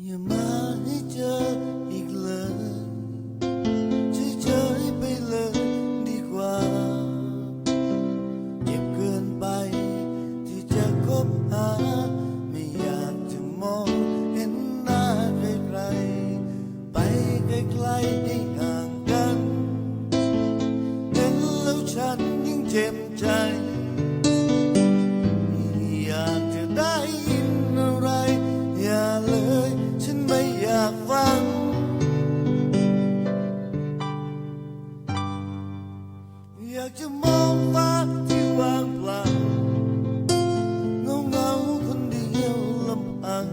อย่ามาให้เจออีกเลยเฉยๆไปเลยดีกว่า เจ็บเกินไปที่จะคบหา ไม่อยากจะมองเห็นหน้าใครๆไปไกลๆให้ห่างกัน เห็นแล้วฉันยิ่งเจ็บใจ อยากจะมองฟ้าที่ว่างเล่าเงาเงาคนเดียวลำพัง